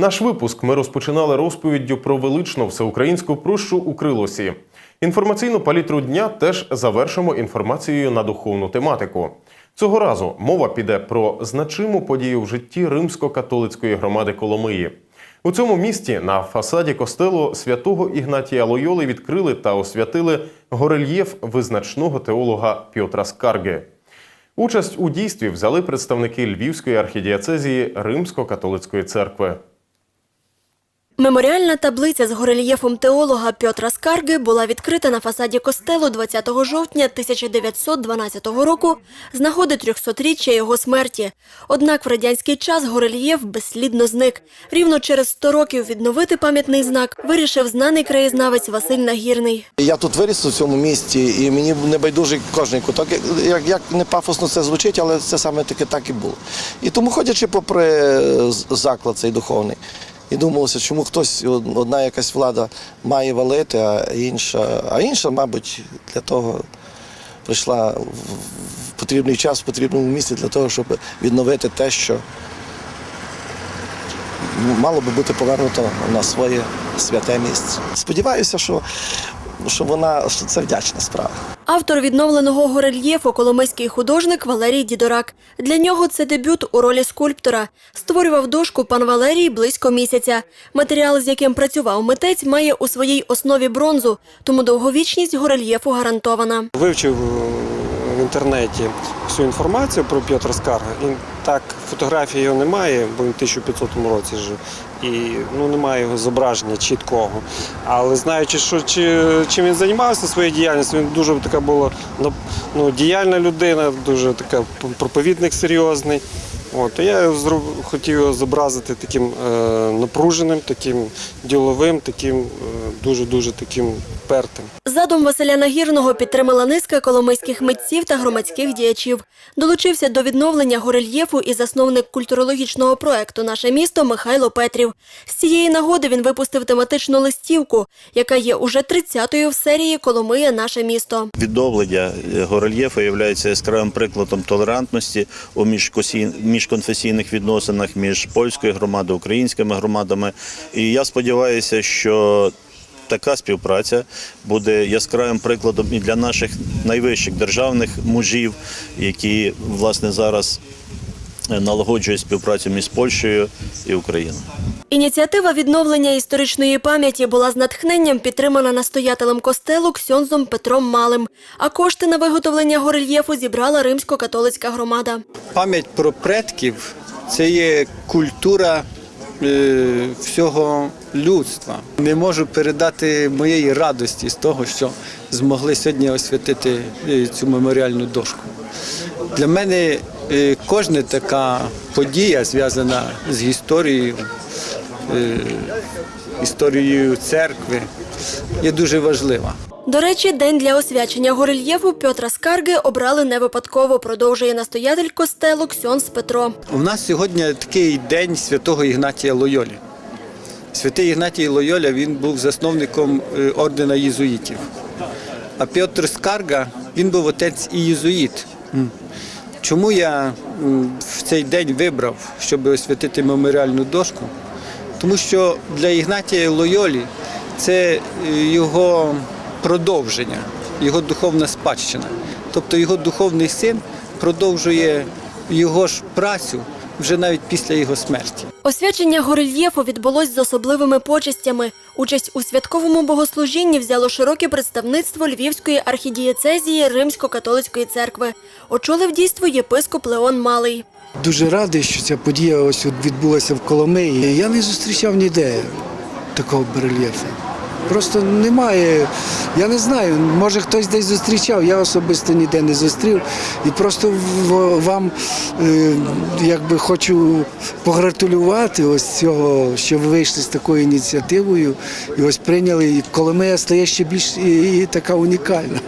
Наш випуск ми розпочинали розповіддю про величну всеукраїнську прощу у Крилосі. Інформаційну палітру дня теж завершимо інформацією на духовну тематику. Цього разу мова піде про значиму подію в житті римсько-католицької громади Коломиї. У цьому місті на фасаді костелу святого Ігнатія Лойоли відкрили та освятили горельєф визначного теолога Пьотра Скарги. Участь у дійстві взяли представники Львівської архідіацезії Римсько-католицької церкви. Меморіальна таблиця з горельєфом теолога Пьотра Скарги була відкрита на фасаді костелу 20 жовтня 1912 року з нагоди 300-річчя його смерті. Однак в радянський час горельєф безслідно зник. Рівно через 100 років відновити пам'ятний знак вирішив знаний краєзнавець Василь Нагірний. Я тут виріс у цьому місті, і мені не байдужий кожний куток. Як, як не пафосно це звучить, але це саме таки так і було. І тому, ходячи попри заклад цей духовний, і думалося, чому хтось, одна якась влада має валити, а інша, а інша, мабуть, для того прийшла в потрібний час, в потрібному місці для того, щоб відновити те, що мало би бути повернуто на своє святе місце. Сподіваюся, що, що вона що це вдячна справа. Автор відновленого горельєфу – коломийський художник Валерій Дідорак. Для нього це дебют у ролі скульптора. Створював дошку пан Валерій близько місяця. Матеріал, з яким працював митець, має у своїй основі бронзу, тому довговічність горельєфу гарантована. Вивчив в інтернеті всю інформацію про П'єтра Скарга. І так, фотографії його немає, бо він в 1500 році жив. І ну, немає його зображення чіткого. Але знаючи, що, чи, чим він займався своєю діяльністю, він дуже така була ну, ну, діяльна людина, дуже така проповідник серйозний. От, то я його хотів його зобразити таким е, напруженим, таким діловим, таким е, дуже-дуже таким пертим. Задум Василя Нагірного підтримала низка коломийських митців та громадських діячів. Долучився до відновлення горельєфу і засновник культурологічного проекту Наше місто Михайло Петрів. З цієї нагоди він випустив тематичну листівку, яка є уже 30-ю в серії Коломия Наше місто. Відновлення горельєфу є яскравим прикладом толерантності у міжкосі- міжконфесійних відносинах між польською громадою, українськими громадами. І я сподіваюся, що така співпраця буде яскравим прикладом і для наших найвищих державних мужів, які власне зараз е, налагоджують співпрацю між Польщею і Україною. Ініціатива відновлення історичної пам'яті була з натхненням підтримана настоятелем костелу Ксьонзом Петром Малим. А кошти на виготовлення горельєфу зібрала римсько-католицька громада. Пам'ять про предків це є культура е, всього людства. Не можу передати моєї радості з того, що змогли сьогодні освятити е, цю меморіальну дошку. Для мене е, кожна така подія зв'язана з історією, історією церкви, є дуже важлива. До речі, день для освячення горельєфу Петра Скарги обрали не випадково, продовжує настоятель костелу Ксьонз Петро. У нас сьогодні такий день святого Ігнатія Лойолі. Святий Ігнатій Лойоля він був засновником е, ордена єзуїтів. А Петр Скарга він був отець і єзуїт. Чому я в цей день вибрав, щоб освятити меморіальну дошку? Тому що для Ігнатія Лойолі це е, його продовження, його духовна спадщина. Тобто його духовний син продовжує його ж працю вже навіть після його смерті. Освячення горельєфу відбулось з особливими почестями. Участь у святковому богослужінні взяло широке представництво Львівської архідієцезії Римсько-католицької церкви. Очолив дійство єпископ Леон Малий. Дуже радий, що ця подія ось відбулася в Коломиї. Я не зустрічав ніде такого барельєфу. Просто немає. Я не знаю, може хтось десь зустрічав, я особисто ніде не зустрів. І просто вам е, якби хочу погратулювати ось цього, що ви вийшли з такою ініціативою і ось прийняли. І Коломия стає ще більш і, і така унікальна.